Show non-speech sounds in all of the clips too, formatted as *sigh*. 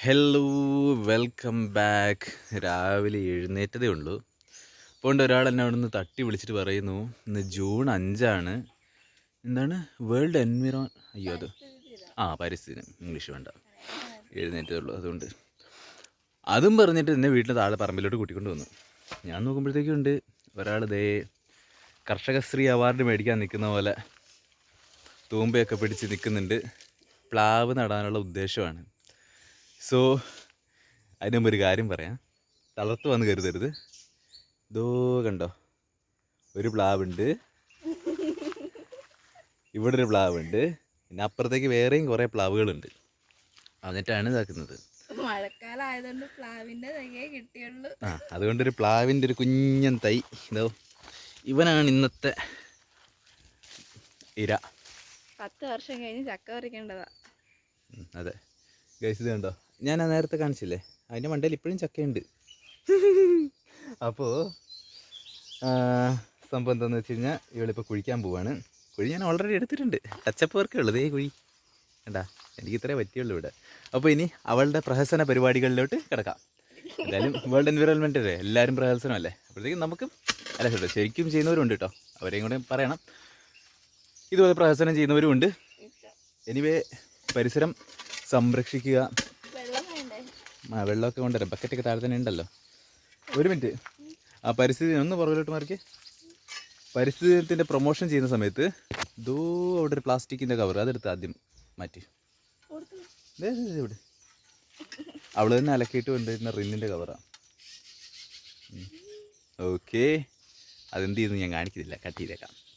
Hello welcome back രാവിലെ എഴുന്നേറ്റതേ ഉള്ളൂ. അപ്പോൾ ഒരാൾ എന്നെ അവിടെ നിന്ന് തട്ടി വിളിച്ചിട്ട് പറയുന്നു ഇന്ന് ജൂൺ അഞ്ചാണ്. എന്താണ്? വേൾഡ് എൻവിറോ അയ്യോ അത് ആ പരിസ്ഥിതി. ഇംഗ്ലീഷ് വേണ്ട. എഴുന്നേറ്റതേ ഉള്ളൂ അതുകൊണ്ട്. അതും പറഞ്ഞിട്ട് എന്നെ വീട്ടിൽ താഴെ പറമ്പിലോട്ട് കൂട്ടിക്കൊണ്ട് വന്നു. ഞാൻ നോക്കുമ്പോഴത്തേക്കും ഉണ്ട് ഒരാൾ ദേ കർഷകശ്രീ അവാർഡ് മേടിക്കാൻ നിൽക്കുന്ന പോലെ തൂമ്പയൊക്കെ പിടിച്ച് നിൽക്കുന്നുണ്ട്. പ്ലാവ് നടാനുള്ള ഉദ്ദേശമാണ്. സോ അതിന് മുമ്പ് ഒരു കാര്യം പറയാം. തളർത്ത് വന്ന് കരുതരുത്. ഇതോ കണ്ടോ? ഒരു പ്ലാവുണ്ട്. ഇവിടെ ഒരു പ്ലാവുണ്ട്. പിന്നെ അപ്പുറത്തേക്ക് വേറെയും കുറേ പ്ലാവുകളുണ്ട്. എന്നിട്ടാണ് ഇതാക്കുന്നത്. അതുകൊണ്ട് തയ്യേ കിട്ടിയുള്ളൂ. ആ അതുകൊണ്ടൊരു പ്ലാവിന്റെ ഒരു കുഞ്ഞൻ തൈ. ഇതോ ഇവനാണ് ഇന്നത്തെ ഇര. പത്ത് വർഷം കഴിഞ്ഞ് ചക്ക പറിക്കേണ്ടതാ. അതെ. ഗൈസ് ഇത് കണ്ടോ? ഞാൻ ആ നേരത്തെ കാണിച്ചില്ലേ? അതിന്റെ മണ്ടയിൽ ഇപ്പോഴും ചക്കയുണ്ട്. അപ്പോൾ സംഭവം എന്താണെന്ന് വെച്ച് കഴിഞ്ഞാൽ ഇവളിപ്പോൾ കുഴിക്കാൻ പോവാണ്. കുഴി ഞാൻ ഓൾറെഡി എടുത്തിട്ടുണ്ട്. ടച്ചപ്പ് വർക്കേ ഉള്ളൂ. ദേ കുഴി. കണ്ടാ? എനിക്ക് ഇത്രേ പറ്റിയുള്ളൂ ഇവിടെ. അപ്പോൾ ഇനി അവളുടെ പ്രഹസന പരിപാടികളിലോട്ട് കിടക്കാം. എന്തായാലും വേൾഡ് എൻവിറോൺമെന്റ് അല്ലേ? എല്ലാവരും പ്രഹസനമല്ലേ അപ്പോഴത്തേക്കും നമുക്ക് അല്ല കേട്ടോ ശരിക്കും ചെയ്യുന്നവരുണ്ട് കേട്ടോ. അവരെയും കൂടെ പറയണം. ഇതുപോലെ പ്രഹസനം ചെയ്യുന്നവരും ഉണ്ട് എനിവേ പരിസരം സംരക്ഷിക്കുക. ആ വെള്ളമൊക്കെ കൊണ്ടുവരാം. ബക്കറ്റൊക്കെ താഴെ തന്നെ ഉണ്ടല്ലോ. ഒരു മിനിറ്റ്. ആ പരിസ്ഥിതി ഒന്ന് പുറകിലോട്ട് മാറിക്ക്. പരിസ്ഥിതിത്തിന്റെ പ്രൊമോഷൻ ചെയ്യുന്ന സമയത്ത് ദോ അവിടെ ഒരു പ്ലാസ്റ്റിക്കിന്റെ കവർ അതെടുത്ത് ആദ്യം മാറ്റി. ഇവിടെ. അവൾ തന്നെ അലക്കിയിട്ട് കൊണ്ടുവരുന്ന റിന്നിന്റെ കവറാണ് ഓക്കെ അതെന്ത് ചെയ്യുന്നു? ഞാൻ കാണിക്കുന്നില്ല. കട്ട് ചെയ്തേക്കാം.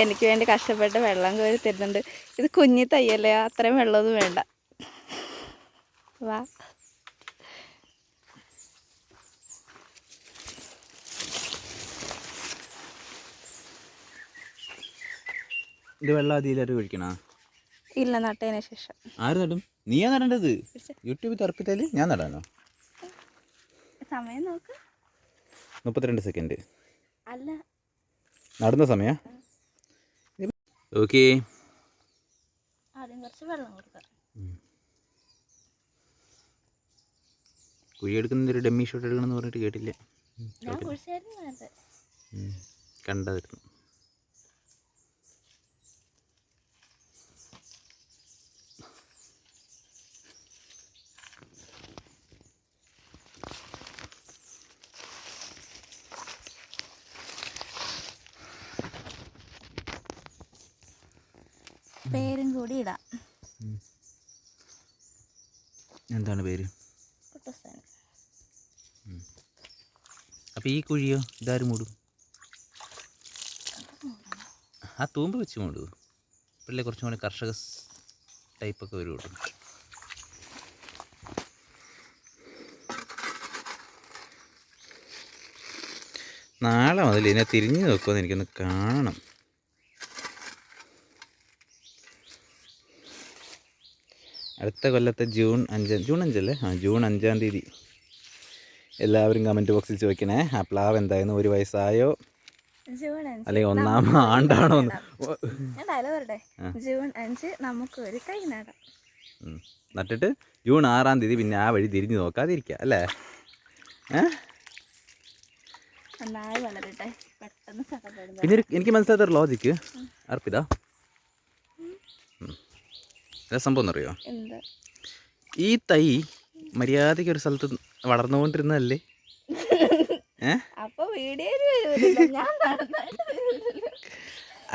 എനിക്ക് വേണ്ടി കഷ്ടപ്പെട്ട് വെള്ളം കോരി തരുന്നുണ്ട്. ഇത് കുഞ്ഞി തയ്യല്ലേ? അത്രയും വെള്ളമൊന്നും വേണ്ട. വാ. ഇത് വെള്ളം അതിലായിട്ട് ഒഴിക്കണോ ഇല്ല നട്ടതിന് ശേഷം. ആര് നടും? നീയാ നടേണ്ടത്? യൂട്യൂബിൽ തറപ്പിച്ചാൽ ഞാൻ നടാനോ? സമയം നോക്ക്. മുപ്പത്തിരണ്ട് സെക്കൻഡ്. അല്ല. നടന്ന സമയ? ഓക്കെ കുഴി എടുക്കുന്ന ഒരു ഡമ്മി ഷോട്ട് എടുക്കണമെന്ന് പറഞ്ഞിട്ട് കേട്ടില്ല. ഞാൻ കൂടി ഇടാം. എന്താണ് പേര്? അപ്പൊ അപ്പോൾ ഈ കുഴിയോ ഇതാര് മൂടും? ആ തൂമ്പ് വെച്ച് മൂടൂ. പിള്ളേ കുറച്ചും കൂടി കർഷക ടൈപ്പൊക്കെ വരുള്ളൂ. നാളെ മുതൽ ഇതിനെ തിരിഞ്ഞു നോക്കുമെന്ന് എനിക്കൊന്ന് കാണണം. അടുത്ത കൊല്ലത്തെ ജൂൺ അഞ്ചാം ജൂൺ അഞ്ചല്ലേ ആ ജൂൺ അഞ്ചാം തീയതി. എല്ലാവരും കമന്റ് ബോക്സിൽ ചോദിക്കണേ ആ പ്ലാവ് എന്തായിരുന്നു? ഒരു വയസ്സായോ? അല്ലെങ്കിൽ ഒന്നാം ആണ്ടാണോ. ജൂൺ അഞ്ച് നമുക്ക് ഒരു കൈ നടാം. നട്ടിട്ട് ജൂൺ ആറാം തീയതി പിന്നെ ആ വഴി തിരിഞ്ഞു നോക്കാതിരിക്കുക അല്ലേ? പിന്നെ എനിക്ക് മനസ്സിലാത്ത ഒരു ലോജിക്ക് അർപ്പിത. എന്താ സംഭവം എന്നറിയോ എന്ത്? ഈ തൈ മര്യാദയ്ക്ക് ഒരു സ്ഥലത്ത് വളർന്നുകൊണ്ടിരുന്നതല്ലേ? *laughs*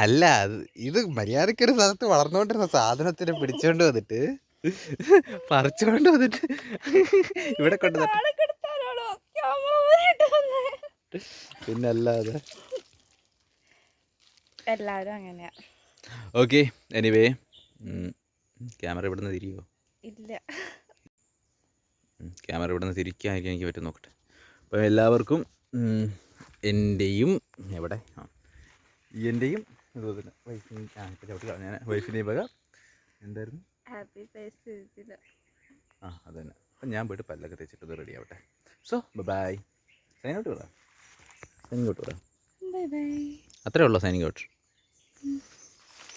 അല്ല ഇത് മര്യാദയ്ക്ക് ഒരു സ്ഥലത്ത് വളർന്നുകൊണ്ടിരുന്ന സാധനത്തിനെ പിടിച്ചോണ്ട് വന്നിട്ട് *laughs* പറിച്ചുകൊണ്ട് വന്നിട്ട് *laughs* ഇവിടെ കൊണ്ട്. പിന്നെ അല്ലാതെ എല്ലാവരും അങ്ങനെയാ. ഓക്കെ എനിവേ ക്യാമറ ഇവിടുന്ന് തിരിയോ? ഇല്ല. ക്യാമറ ഇവിടുന്ന് തിരിക്കാനായിരിക്കും എനിക്ക് പറ്റും നോക്കട്ടെ. അപ്പോൾ എല്ലാവർക്കും എന്റെയും എവിടെ? ആ എന്റെയും അതുപോലെ തന്നെ ആ ചവിട്ടി ഞാൻ വൈഫിന്റെയും വക എന്തായിരുന്നു? ഹാപ്പി ആ അത് തന്നെ. അപ്പം ഞാൻ പോയിട്ട് പല്ലൊക്കെ തേച്ചിട്ട് റെഡി ആവട്ടെ. സോ ബൈ സൈൻ ഔട്ട് വിടാം സൈനിങ് ഔട്ട് വിടാം അത്രേ ഉള്ളൂ സൈനിങ് ഔട്ട്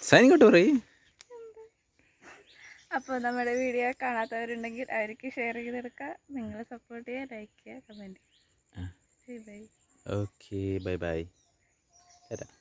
സൈനിങ്ങോട്ട് പറയും. അപ്പോൾ നമ്മുടെ വീഡിയോ കാണാത്തവരുണ്ടെങ്കിൽ അവർക്ക് ഷെയർ ചെയ്തെടുക്കുക. നിങ്ങൾ സപ്പോർട്ട് ചെയ്യുക ലൈക്ക് ചെയ്യുക കമന്റ് ചെയ്യുക. ബൈ ഓക്കെ ബൈ ബൈ തരാം